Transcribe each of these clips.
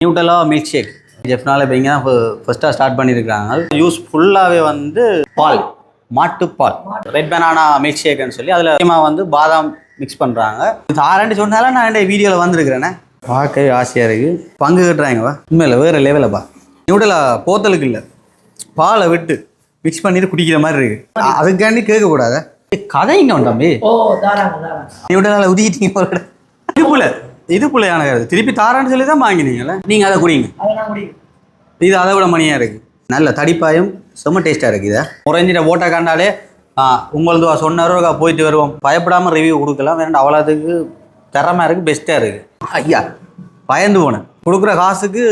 நியூட்டலா milk shake ஜெஃப்னால இப்போ இங்கே ஃபஸ்ட்டாக ஸ்டார்ட் பண்ணியிருக்காங்க யூஸ் ஃபுல்லாகவே வந்து பால் மாட்டுப்பால் ரெட் பனானா மில்க் ஷேக்னு சொல்லி அதில் முக்கியமாக வந்து பாதாம் மிக்ஸ் பண்ணுறாங்க ஆரண்டி சொன்னால நான் என் வீடியோவில் வந்திருக்கிறேனே. பார்க்கவே ஆசையாக இருக்குது பங்கு கட்டுறாங்கப்பா உண்மையில் வேறு லெவலப்பா நியூட்டலா போத்தலுக்கு இல்லை. பாலை விட்டு மிக்ஸ் பண்ணிட்டு குடிக்கிற மாதிரி இருக்கு. அ- அதுக்காண்டி கேட்கக்கூடாத. தம்பி. ஓ தாராங்க தாராங்க நியூட்டலால உதிக்கிட்டீங்க ஒரு இடம். இது புல இது புலையான கருது திருப்பி தாரான்னு சொல்லி தான் வாங்கினீங்கல்ல? நீங்கள் அதை குடிங்க. இது அதை விட மணியாக இருக்குது நல்ல தடிப்பாயும் செம்ம டேஸ்ட்டாக இருக்குது இதை. உறைஞ்சிட்ட ஓட்டை கண்டாலே உங்களது சொன்னாரோ போயிட்டு வருவோம். பயப்படாமல் ரிவ்யூ கொடுக்கலாம். வேண்டாம் அவ்வளோத்துக்கு திறமை இருக்குது பெஸ்ட்டாக இருக்குது ஐயா பயந்து போனேன். கொடுக்குற காசுக்கு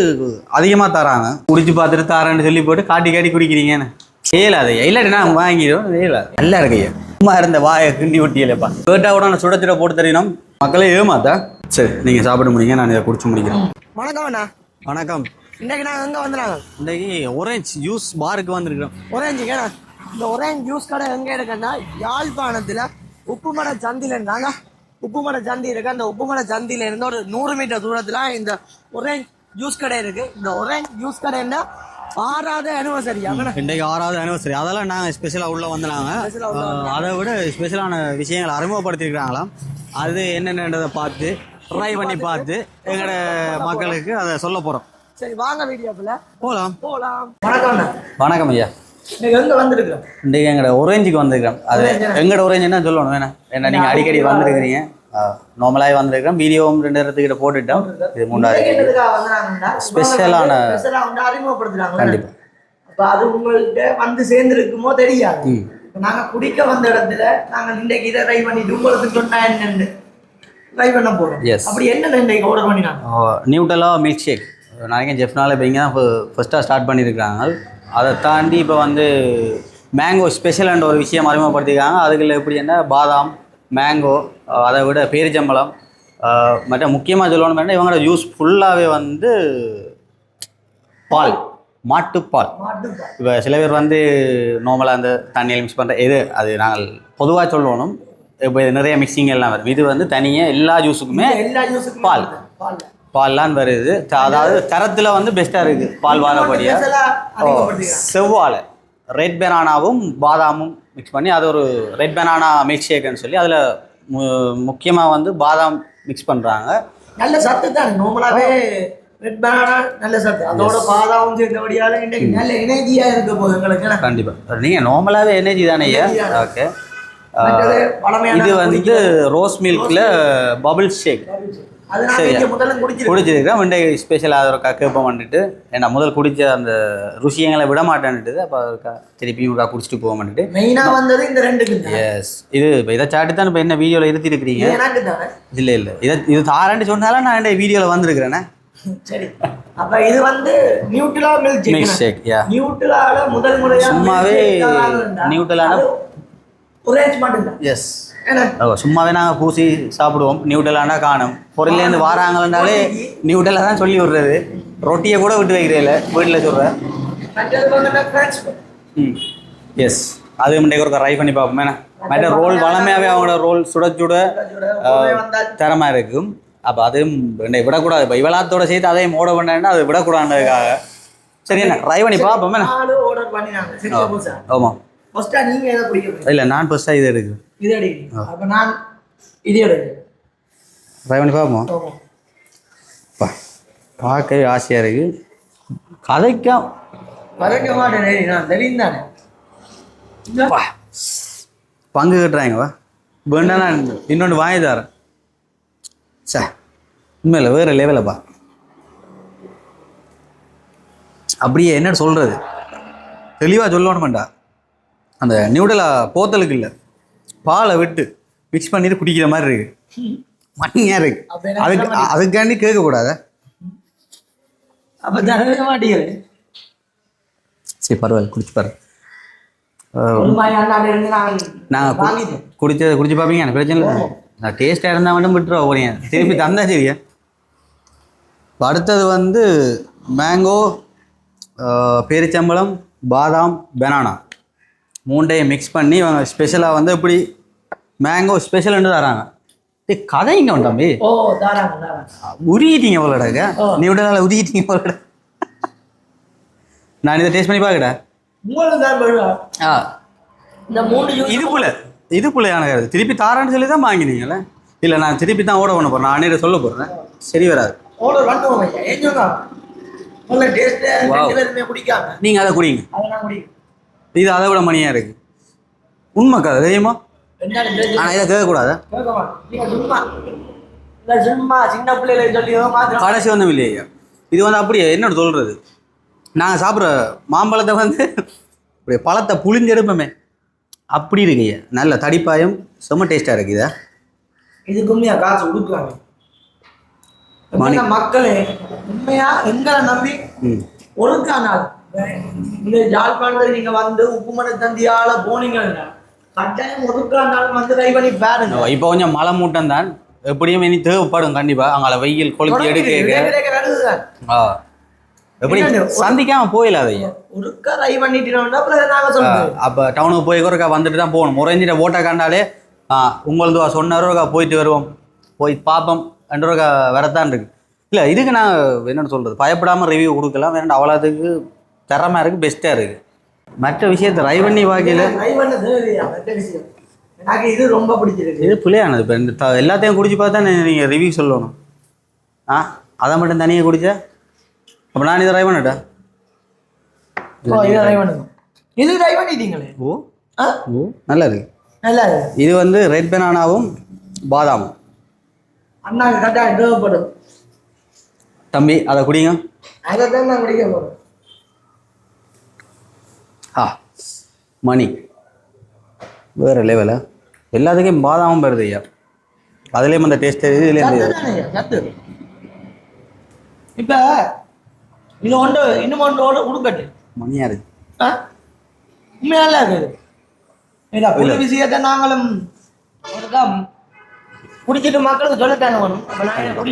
அதிகமாக தராங்க. குடிச்சு பார்த்துட்டு தாரேன்னு சொல்லி போட்டு காட்டி காட்டி குடிக்கிறீங்கன்னு. செய்யலாது இல்லாட்டி நான் வாங்கிடுவோம் செய்யலாது நல்லா இருக்கு ஐயா. சும்மா இருந்த வாயை கிண்டி ஒட்டியலப்பா கேட்டா கூட நான் சுட சுட போட்டு தரணும் மக்களே ஏமாத்தா? சரி நீங்கள் சாப்பிட முடியுங்க நான் இதை குடிச்சு முடிக்கிறேன். வணக்கம் அண்ணா. வணக்கம். இன்னைக்கு நாங்கள் எங்கே வந்துடுறாங்க இன்றைக்கி ஒரேஞ்ச் ஜூஸ் பாருக்கு வந்திருக்கிறோம். ஒரேஞ்சு கேடா இந்த ஒரேஞ்ச் ஜூஸ் கடை எங்கே இருக்குன்னா யாழ்ப்பாணத்தில் உப்புமட சந்தியில் இருந்தாங்க உப்புமட சந்தி இருக்கு. அந்த உப்புமட சந்தியில இருந்து ஒரு நூறு மீட்டர் தூரத்தில் இந்த ஒரேஞ்ச் ஜூஸ் கடை இருக்கு. இந்த ஒரேஞ்ச் ஜூஸ் கடைன்னா ஆறாவது அனிவர்சரி இன்றைக்கு ஆறாவது அனிவர்சரி அதெல்லாம் நாங்கள் ஸ்பெஷலாக உள்ளே வந்தாங்க அதை விட ஸ்பெஷலான விஷயங்களை அறிமுகப்படுத்தியிருக்கிறாங்களாம். அது என்னென்னன்றதை பார்த்து ட்ரை பண்ணி பார்த்து எங்களோட மக்களுக்கு அதை சொல்ல போகிறோம் சரி வாங்க வீடியோக்குள்ள. போகலாம் போகலாம் வணக்கம் அண்ணா. வணக்கம் ஐயா. இன்னைக்கு எங்களோட ஒரேஞ்சுக்கு வந்திருக்கிறோம். அது எங்களோட ஒரேஞ்ச் என்ன சொல்லணும் வேணாம் ஏன்னா நீங்கள் அடிக்கடி வந்திருக்கிறீங்க. நார்மலாகவே வந்திருக்கிறோம். வீடியோவும் ரெண்டு இடத்துக்கிட்ட போட்டுட்டோம். இது மூணாவது ஸ்பெஷலான- ஸ்பெஷலாக வந்து அறிமுகப்படுத்துறாங்க கண்டிப்பா. அப்ப அது உங்கள்கிட்ட வந்து சேர்ந்துருக்குமோ தெரியாது. ம். இப்ப நாங்க குடிக்க வந்த இடத்துல நாங்க இன்றைக்கு இதை ட்ரை பண்ணிட்டு உங்களுக்கு சொன்னா என்னன்னு. ட்ரை பண்ண போறோம் Yes. அப்படி என்ன இன்றைக்கு ஆர்டர் பண்ணினாங்க? நியூட்டலா மில்க் ஷேக் நினைக்கிறேன் ஜெஃப்னால இப்போ இங்கே தான் ஃபஸ்ட்டாக ஸ்டார்ட் பண்ணியிருக்காங்க அதை தாண்டி இப்போ வந்து மேங்கோ ஸ்பெஷல்ன்ற ஒரு விஷயம் அறிமுகப்படுத்தியிருக்காங்க அதுக்குள்ள எப்படி என்ன? பாதாம் மேங்கோ அதை விட பேரிச்சம்பழம் மற்ற முக்கியமாக சொல்லணும் வேண்டாம் இவங்களோட ஜூஸ் ஃபுல்லாகவே வந்து பால் மாட்டுப்பால் இப்போ சில பேர் வந்து நார்மலாக அந்த தண்ணியில் மிக்ஸ் பண்ணுற எது அது நாங்கள் பொதுவாக சொல்லணும். இப்போ நிறைய மிக்சிங் எல்லாம் வரும் இது வந்து தனியாக எல்லா ஜூஸுக்குமே எல்லா ஜூஸுக்கும் பால். பால். பால்லாம் வருது. அதாவது தரத்தில் வந்து பெஸ்ட்டாக இருக்குது. பால் வாரப்படியா செவ்வாழை. ரெட் பெனானாவும் பாதாமும் மிக்ஸ் பண்ணி அது ஒரு ரெட் பெனானா மில்க் ஷேக்குன்னு சொல்லி அதில் முக்கியமாக வந்து பாதாம் மிக்ஸ் பண்ணுறாங்க நல்ல சத்து தான். நார்மலாவே ரெட் பனானா நல்ல சத்து. அதோட பாதாவும் சேர்ந்தபடியால இன்றைக்கு நல்ல எனர்ஜியா இருக்க போகுது எங்களுக்கு? கண்டிப்பாக நீங்கள் நார்மலாகவே எனர்ஜி தானே ஐயா. ஓகே இது வந்து ரோஸ் மில்கில் பபிள் ஷேக். குடிச்சிருக்கேன். குடிச்சிருக்கிறேன் இன்றைக்கு ஸ்பெஷலாக அதை ஒரு கேப்பம் பண்ணிட்டு ஏன்னா முதல் குடிச்ச அந்த ருசியங்களை விட மாட்டேன்ட்டு அப்போ அதுக்கா திருப்பியும் ஒருக்கா குடிச்சிட்டு போக மாட்டேட்டு மெயினா வந்தது இந்த தான்? எஸ் இது இப்போ இதை சாட்டி தான் இப்போ என்ன வீடியோவில் இருத்தி இருக்கிறீங்க இல்லை இல்லை. இதை இது தாராண்டி சொன்னாலும் நான் என் வீடியோவில் வந்திருக்கிறேனே. சரி. அப்ப இது வந்து நியூட்ரலா மில்க் ஷேக் யா நியூட்ரலால முதல் முறையா சும்மாவே நியூட்ரலான மட்டும்தான் எஸ் சும்மாவே நாங்கள் பூசி சாப்பிடுவோம். நியூட்டலானா காணும். பொருள்லேருந்து வாராங்கன்னாலே நியூட்டலாக தான் சொல்லி விடுறது. ரொட்டியை கூட விட்டு வைக்கிறதில்ல. வீட்டில் சொல்கிறேன் ம். எஸ் அது முன்னே ஒரு ட்ரை பண்ணி பார்ப்போம் என்ன? மற்ற ரோல் வளமையாகவே அவங்களோட ரோல் சுட சுட திறமை இருக்கும். அப்போ அதுவும் என்னை விடக்கூடாது. இப்போ இவளாத்தோட சேர்த்து அதையும் ஓட பண்ணேன்னா அது விடக்கூடாதுக்காக சரி என்ன? ட்ரை பண்ணி பார்ப்போம் ஆமாம் ஃபர்ஸ்டா நீங்க எதை குடிக்க இல்லை நான் ஃபஸ்ட்டாக இது எடுக்கு இது அடிக்கிறீங்க அப்ப நான் இது எடுக்கிறேன் ட்ரை பண்ணி பார்ப்போம். பா பார்க்கவே ஆசையாக இருக்குது கதைக்கா மறக்க மாட்டேன் நான் தெரியும் தானே. பா. பங்கு கட்டுறாங்க வா வேண்டா நான் இன்னொன்று வாங்கி தரேன். சே உண்மையில் வேறு லெவலப்பா அப்படியே என்ன சொல்கிறது தெளிவாக சொல்லணுமெண்டா. அந்த நியூடலா போத்தலுக்கு இல்லை. பாலை விட்டு மிக்ஸ் பண்ணிட்டு குடிக்கிற மாதிரி இருக்கு. மணியாக இருக்கு. அதுக்கு அதுக்காண்டி கேட்கக்கூடாதா அப்ப தரவே மாட்டேங்குது. சரி பரவாயில்ல குடிச்சு பாரு. நாங்கள் குடிச்ச குடிச்சு பார்ப்பீங்க எனக்கு பிரச்சனை இல்லை. நான் டேஸ்ட்டாக இருந்தால் மட்டும் விட்டுருவா போறீங்க திருப்பி தந்தா சரியா? அடுத்தது வந்து மேங்கோ பேரிச்சம்பழம் பாதாம் பெனானா மூண்டையும் மிக்ஸ் பண்ணி இவங்க ஸ்பெஷலாக வந்து இப்படி மேங்கோ ஸ்பெஷல்னு தராங்க. கதைங்க தம்பி. உருகிட்டீங்க போலடாக்க. நீ விட உருகிட்டீங்க போலடா. நான் இதை டேஸ்ட் பண்ணி பார்க்கடா. ஆ. இது புல இது புலையான கருது திருப்பி தாரான்னு சொல்லி தான் வாங்கினீங்களே இல்லை நான் திருப்பி தான் ஓட பண்ண போகிறேன் நான் சொல்ல போகிறேன் சரி வராது. நீங்கள் அதை குடிங்க. அதை நான் குடிக்கிறேன். இது அதை விட மணியாக இருக்கு. உண்மை கதை தெரியுமா? ஆனால் இதை கேட்கக்கூடாதா? கடைசி ஒன்றும் இல்லையா இது வந்து அப்படியே என்னோட சொல்கிறது நாங்கள் சாப்பிட்ற மாம்பழத்தை வந்து அப்படியே பழத்தை புளிஞ்செடுப்போமே அப்படி இருக்குய்யா நல்ல தடிப்பாயம் செம்ம டேஸ்ட்டாக இருக்குது இதா. இதுக்கு உண்மையா காசு கொடுக்குறாங்க மக்களே உண்மையா எங்களை நம்பி நாள். இந்த யாழ்ப்பாணத்தில் நீங்க வந்து உப்புமண தந்தியால போனீங்கன்னா கட்டாயம் நாள் வந்து ட்ரை பண்ணி பாருங்க இப்போ கொஞ்சம் மழை மூட்டம் தான். எப்படியும் இனி தேவைப்படும் கண்டிப்பாக அங்கே வெயில் கொளுத்தி எடுக்க எப்படி? சந்திக்காமல் போயிடாத ஐயா ஒருக்கா ட்ரை பண்ணிட்டோம்னா அப்போ டவுனுக்கு போய் ஒருக்கா வந்துட்டு தான் போகணும். முறைஞ்சிட்ட ஓட்டை கண்டாலே உங்களது சொன்னாரோக்கா போயிட்டு வருவோம். போய் பார்ப்போம் ரெண்டு வரத்தான் இருக்கு. இல்லை இதுக்கு நான் என்னென்னு சொல்கிறது பயப்படாமல் ரிவ்யூ கொடுக்கலாம். வேணா அவ்வளோத்துக்கு திறமை இருக்குது பெஸ்ட்டாக இருக்குது மற்ற விஷயத்தை ட்ரை பண்ணி வாக்கையில் எனக்கு இது ரொம்ப பிடிச்சிருக்கு. இது பிள்ளையானது இப்போ இந்த எல்லாத்தையும் குடிச்சு பார்த்தா நீங்கள் ரிவ்யூ சொல்லணும். ஆ? அதை மட்டும் தனியாக குடிச்சா? அப்போ நான் இதை ட்ரை பண்ணட்டா இதை ட்ரை பண்ணிட்டீங்களே ஓ. ஆ? ஓ நல்லா இருக்கு. நல்லா இருக்கு. இது வந்து ரெட் பெனானாவும் பாதாமும். அண்ணாக்கு கட்டாயம் தேவைப்படும். தம்பி அதை குடிங்க. அதை தான் நான் குடிக்க போறேன். ஆ மணி. வேறு லெவலா எல்லாத்துக்கும் பாதாமும் வருது ஐயா. அதுலேயும் அந்த டேஸ்ட் இதுலேயும் இப்ப இது ஒன்று இன்னும் ஒன்றோட உடுக்கட்டு. மணியாக இருக்கு ஆ? உண்மையா நல்லா இருக்குது இல்ல புது விஷயத்தை நாங்களும் ஒருக்கா குடிச்சிட்டு மக்களுக்கு சொல்லத்தானே வேணும். அப்ப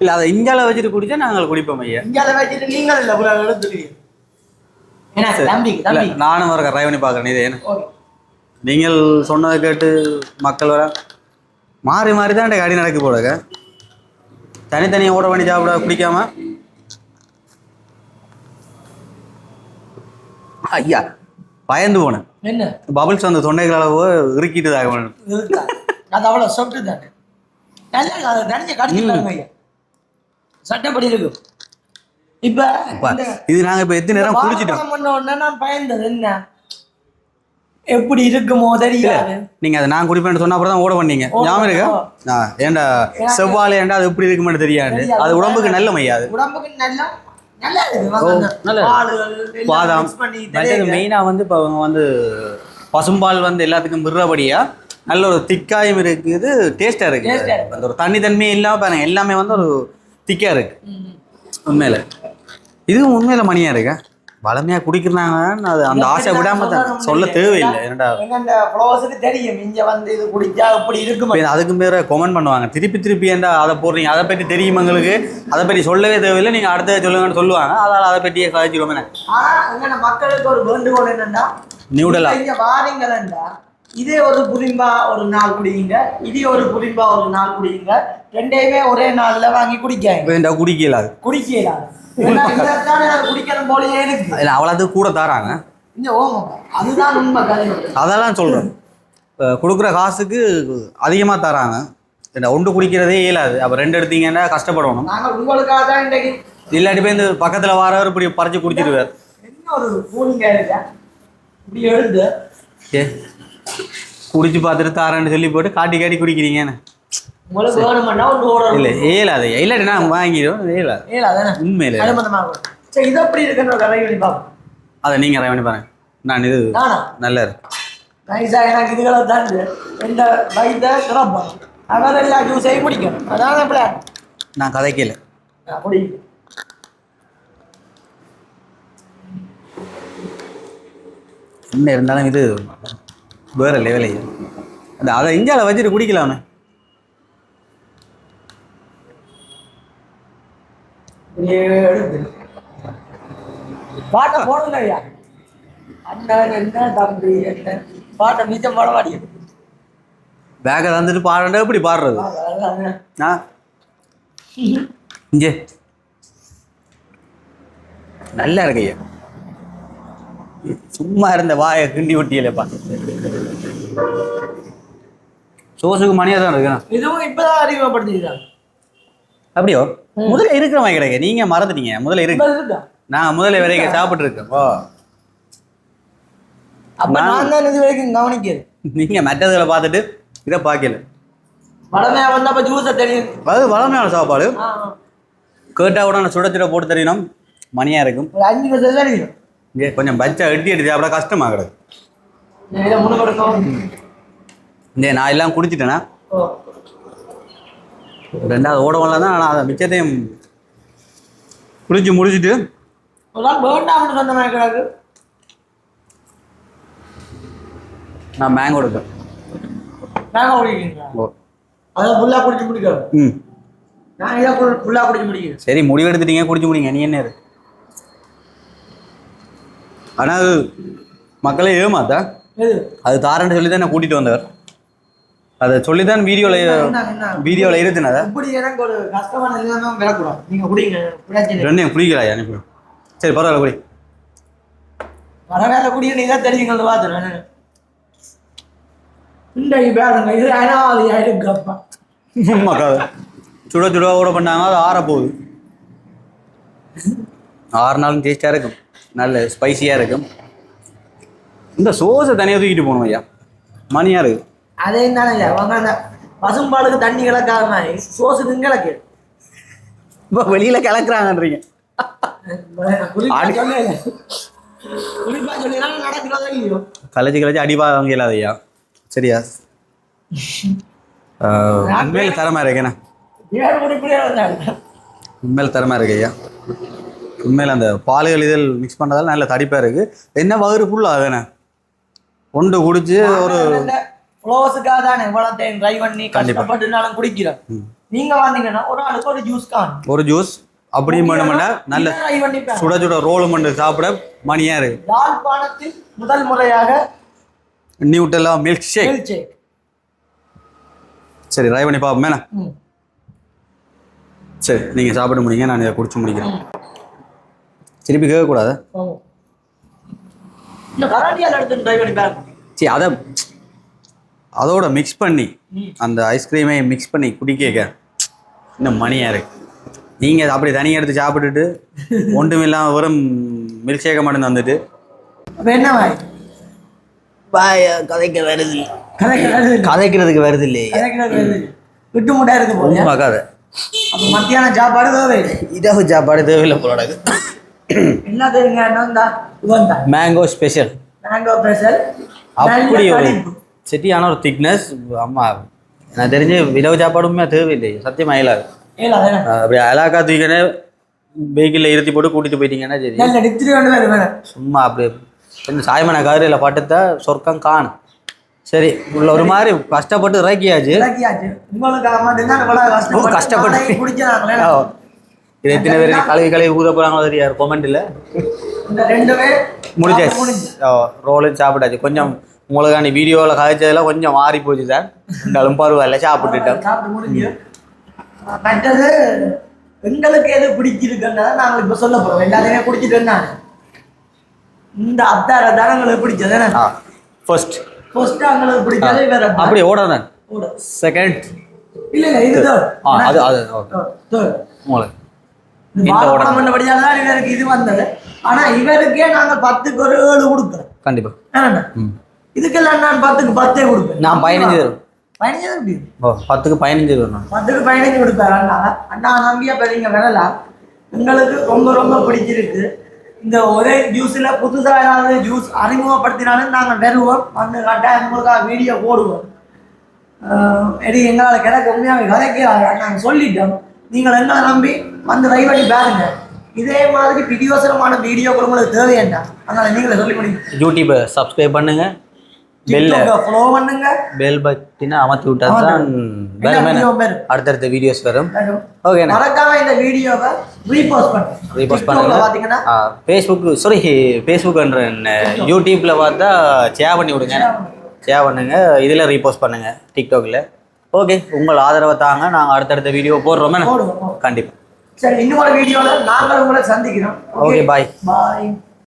இல்லை அதை இஞ்சால வச்சுட்டு குடிச்சா நாங்கள் குடிப்போம் ஐயா. இங்கே வச்சுட்டு நீங்கள் இல்லை புள்ள எடுத்துருக்கீங்க ஏன்னா தம்பிக்கு இல்லை தம்பி நானும் ஒரு ட்ரை பண்ணி பார்க்குறேன் இது என்ன? நீங்கள் சொன்னதை கேட்டு மக்கள் வர மாறி மாறி தான் அடி நடக்கு போலங்க தனித்தனியாக ஓட பண்ணி சாப்பிட பிடிக்காம? ஐயா பயந்து போனேன். என்ன? பபிள்ஸ் அந்த தொண்டைகள் அளவு இறுக்கிட்டு தான் அது அவ்வளோ சொட்டு தானே? நல்லா நினைச்சு ஐயா. சட்டப்படி இருக்கும் இப்ப இது நாங்கள் இப்போ எத்தனை நேரம் குடிச்சிட்டோம்? வாழைப்பழம் பண்ண உடனே நான் பயந்தது என்ன? எப்படி இருக்குமோ தெரியாது. நீங்கள் அதை நான் குடிப்பேன்னு சொன்ன அப்புறம் தான் ஓட பண்ணீங்க. ஞாபகம் இருக்கா? ஏண்டா செவ்வாழை ஏண்டா அது எப்படி இருக்குமென்னு தெரியாது. அது உடம்புக்கு நல்ல மையாது உடம்புக்கு நல்லா பாதாம். மெயினாக வந்து இப்போ அவங்க வந்து பசும்பால் வந்து எல்லாத்துக்கும் விடுறபடியா நல்ல ஒரு திக்காயும் இருக்குது இருக்குது. இருக்கு. அந்த ஒரு தண்ணி தன்மையே பாருங்க எல்லாமே வந்து ஒரு திக்காக இருக்கு. உண்மையில. இதுவும் உண்மையில மணியாக இருக்கா? வளமையாக குடிக்கிறாங்க அது அந்த ஆசை விடாம தான் சொல்ல தேவையில்லை என்னடா? தெரியும்? இங்க வந்து இது குடிச்சா இப்படி இருக்குமா? அதுக்கு மேல கமெண்ட் பண்ணுவாங்க. திருப்பி திருப்பி ஏன்டா அதை போடுறீங்க? அதை பற்றி தெரியும் எங்களுக்கு அதை பற்றி சொல்லவே தேவையில்லை. நீங்கள் அடுத்த சொல்லுங்கன்னு சொல்லுவாங்க. அதனால் அதை பற்றியே கதைச்சிடுவோம் ஆனா மக்களுக்கு ஒரு வேண்டுகோள் என்னன்னா நியூடலா. இங்க வாரீங்களா இதே ஒரு புரிம்பா ஒரு நாள் குடிங்க. இதே ஒரு புரிம்பா ஒரு நாள் குடிங்க. ரெண்டையுமே ஒரே நாள்ல வாங்கி குடிக்காங்க இப்போ இந்த அவ்வளோத்துக்கு கூட தராங்க. அதெல்லாம் சொல்கிறேன் இப்போ கொடுக்குற காசுக்கு அதிகமாக தராங்க. இந்த ஒன்று குடிக்கிறதே இயலாது. அப்போ ரெண்டு எடுத்தீங்கன்னா கஷ்டப்படணும். இல்லாட்டி போய் இந்த பக்கத்தில் வரவர் இப்படி பறிச்சு குடிச்சிருவார். என்ன குடிச்சு பார்த்துட்டு தாரேன்னு சொல்லி போட்டு காட்டி காட்டி குடிக்கிறீங்கன்னு உங்களுக்கு வேணுமென்னா ஒரு ஓடணும் இல்லை இயலாது. இல்லாட்டி நான் வாங்கிடுவோம் இயலாது. உண்மையில சரி இது கதை பண்ணி பார்ப்போம். அதை அதை பண்ணி பாருங்க. நான் இது நல்லா இருக்கு நைஸா எனக்கு இதுகளை தாண்டு இந்த வயிற்ற கிளம்பணும் அதான் எல்லா ஜூஸையும் குடிக்கணும். அதான் பிளான் நான் கதைக்கல. அப்படி என்ன இருந்தாலும் இது வேற லெவலே அந்த அதை இஞ்சால வச்சுட்டு குடிக்கலாமே. எடுத்து பாட்டை போடுங்க ஐயா அண்ணன் என்ன தம்பி என்ன? பாட்டை மிச்சம் போட மாட்டேங்குது. பேக்கை தந்துட்டு பாடுறா எப்படி பாடுறது? ஆ இங்கே. நல்லா இருக்கு ஐயா. சும்மா இருந்த வாயை கிண்டி ஒட்டியலப்பா சோசுக்கு மணியாக தான் இருக்கு. இதுவும் இப்பதான் அறிமுகப்படுத்திக்கிறாங்க அப்படியோ? முதல்ல இருக்கிற மாதிரி கிடையாது நீங்க மறந்துட்டீங்க. முதல்ல இருக்கு நான் முதல்ல வரைக்கும் சாப்பிட்டு இருக்கேன். ஓ அப்ப நான் தான் இது வரைக்கும் கவனிக்கிறேன் நீங்க மற்றதுகளை பார்த்துட்டு இதை பார்க்கல. வடமையா வந்தா அப்ப ஜூஸை தெரியும். அது வளமையான சாப்பாடு. கேட்டா உடனே சுட சுட போட்டு தெரியணும். மணியா இருக்கும். அஞ்சு நிமிஷம் தெரியும் இங்கே கொஞ்சம் பச்சை எட்டி எடுத்து சாப்பிட கஷ்டமா கிடக்கு. இந்த நான் எல்லாம் குடிச்சிட்டேனா? ஓ. ரெண்டாவது ஓடவங்கள தான் நான் அதை மிச்சத்தையும் குடிச்சு முடிச்சிட்டு. நான் மேங்கோ எடுப்பேன். நாங்க குடிக்கிறீங்களா? ஓ. அதான் குடிச்சு முடிக்கிறோம் ம். நான் இதை ஃபுல்லா குடிச்சு முடிக்கிறேன். சரி முடிவு எடுத்துட்டீங்க குடிச்சு முடிங்க நீ என்ன இரு. ஆனா அது மக்களை ஏமாத்தா? அது தாரன்னு சொல்லி தான் நான் கூட்டிட்டு வந்தவர். அதை சொல்லி தான் வீடியோவில்? வீடியோவில் இல்லை. ரெண்டையும் குடிக்கலா அனுப்பி. சரி பரவாயில்ல குடி. வர வேலை குடிய நீ தான் தெரியுங்க பார்த்துறேன் இந்த பேருங்க இது அனாவதி ஆயிடுங்கப்பா. மக்கா சுட சுட ஓட பண்ணாங்க அது ஆற போகுது. ஆறுனாலும் டேஸ்டாக இருக்கும். நல்ல ஸ்பைசியாக இருக்கும். இந்த சோஸை தனியாக தூக்கிட்டு போகணும் ஐயா. மணியாக இருக்கு. அதே தானே அவங்க அந்த பசும்பாலுக்கு தண்ணி கிடக்காத மாதிரி சோசுக்கு கிடக்கு இப்போ வெளியில் கலக்குறாங்கன்றீங்க. கலைச்சி கலைச்சி அடிபா வாங்கிடலாது ஐயா. சரியா? உண்மையில தரமாக இருக்கேண்ணா உண்மையில தரமாக இருக்கு ஐயா. உண்மையில அந்த பாலுகள் இதில் மிக்ஸ் பண்ணுறதால நல்ல தடிப்பாக இருக்குது என்ன வயிறு ஃபுல்லாக தானே ஒன்று குடிச்சு ஒரு ஃப்ளோஸுக்காக தானே? இவ்வளவு டைம் ட்ரை பண்ணி. கஷ்டப்பட்டுனாலும் குடிக்கிறோம் நீங்க வந்தீங்கன்னா ஒரு ஆளுக்கு ஒரு ஜூஸ் காணும் ஒரு ஜூஸ் அப்படியும் நல்ல பண்ணி பாருங்க. சுட சுட ரோல் மண்டு சாப்பிட மணியாக இருக்கு. யாழ்ப்பாணத்தில் முதல் முறையாக Nutella milk shake milk shake. சரி ட்ரை பண்ணி பார்ப்போமேண்ணா ம். சரி நீங்கள் சாப்பிட முடியுங்க நான் இதை குடிச்சு முடிக்கிறேன். திருப்பி கேட்கக்கூடாது? பண்ணி சரி அதை அதோட மிக்ஸ் பண்ணி. அந்த ஐஸ்கிரீமை மிக்ஸ் பண்ணி குடிக்க இன்னும் மணியாக இருக்கு. நீங்கள் அப்படி தனியாக எடுத்து சாப்பிட்டுட்டு ஒன்றும் இல்லாமல் வெறும் மில்க் ஷேக்கை மட்டும் வந்துட்டு அப்ப என்ன வாய்? பாய கதைக்க வருது. கதைக்கு வருது. இல்ல. கதைக்கிறதுக்கு வருது இல்லையே. விட்டு முட்டா இருக்கு போல. பார்க்காத அப்ப மத்தியான சாப்பாடு தேவை இல்லை. இரவு சாப்பாடு தேவையில்லை போலோட என்ன தெரியுங்க இவன்தா மேங்கோ ஸ்பெஷல் மேங்கோ ஸ்பெஷல் அப்படி ஒரு சிட்டியான ஒரு திக்னஸ் ஆமா நான் தெரிஞ்சு இரவு சாப்பாடுமே தேவையில்லை. சத்தியமா இயலாது அப்படி அலாக்கா தூக்கினே வெஹிக்கிளில் இருத்தி போட்டு கூட்டிட்டு போயிட்டீங்கன்னா சரி? சும்மா அப்படி கொஞ்சம் சாயமான கதிரையில் பட்டுத்தா சொர்க்கம் காணும். சரி உள்ள ஒரு மாதிரி கஷ்டப்பட்டு இறக்கியாச்சு. கஷ்டப்பட்டு. இது எத்தனை பேர் கழுவி கழுவி ஊத போகிறாங்களோ தெரியாது கொமெண்ட்டில் இந்த ரெண்டு பேர் முடிச்சாச்சு முடிஞ்சு. ஓ ரோலும் சாப்பிட்டாச்சு. கொஞ்சம் உங்களுக்காண்டி வீடியோவில் கதைச்சதெல்லாம் கொஞ்சம் மாறி போச்சு சார் இருந்தாலும் பரவாயில்ல சாப்பிட்டுட்டோம். மற்றது எங்களுக்கு எது பிடிச்சிருக்குன்றதை நாங்கள் இப்போ சொல்ல போறோம். எல்லாத்தையுமே இருந்தாங்க இந்த அத்தார தான் எங்களுக்கு பிடிச்சது ஃபர்ஸ்ட் ஃபர்ஸ்ட் எங்களுக்கு பிடிச்சது வேற அப்படி ஓடாதான் ஓட. செகண்ட் இல்ல இல்ல இது அது அது. உங்களுக்கு இது வந்தது. ஆனா இவருக்கே நாங்க பத்துக்கு ஒரு ஏழு கொடுக்குறோம்? ம். இதுக்கெல்லாம் நான் பத்துக்கு பத்தே கொடுப்பேன். நான் பதினஞ்சு தரும் பதினஞ்சு தான் ஓ பத்துக்கு பதினஞ்சு தரும் பத்துக்கு பதினஞ்சு கொடுப்பாரு அண்ணா. அண்ணா நம்பியா பெரியங்க வரலாம் எங்களுக்கு ரொம்ப ரொம்ப பிடிச்சிருக்கு. இந்த ஒரே ஜூஸ்ல புதுசா ஏதாவது ஜூஸ் அறிமுகப்படுத்தினாலும் நாங்கள் வருவோம் வந்து கட்டாயம் உங்களுக்காக வீடியோ போடுவோம். எடி எங்களால் கிடக்க உண்மையாக கதைக்கிறாங்க நாங்கள் சொல்லிட்டோம். நீங்கள் எங்களை நம்பி வந்து ட்ரை பண்ணி பாருங்க. இதே மாதிரி பிடியோசரமான வீடியோக்கள் உங்களுக்கு தேவையேண்டா? அதனால நீங்களே சொல்லி முடியும் யூடியூப்பை சப்ஸ்கிரைப் பண்ணுங்க. பெல்ல பண்ணுங்க. பெல் பட்டினை அமர்த்தி விட்டா தான். அடுத்தடுத்த வீடியோஸ் வரும். ஓகேண்ணா மறக்காம இந்த வீடியோவை ரீபோஸ்ட் பண்ணுங்க. ரீபோஸ்ட் பண்ணுங்க. பாத்தீங்கன்னா ஃபேஸ்புக் சாரி ஃபேஸ்புக்ன்ற யூடியூப்ல பார்த்தா ஷேர் பண்ணி விடுங்க. ஷேர் பண்ணுங்கள் இதில் ரீபோஸ்ட் பண்ணுங்கள் டிக்டாக்ல ஓகே உங்கள் ஆதரவை தாங்க நாங்கள் அடுத்தடுத்த வீடியோ போடுறோமே. கண்டிப்பாக சரி இன்னொரு வீடியோல நாங்கள் உங்களை சந்திக்கிறோம். Okay, bye. பாய்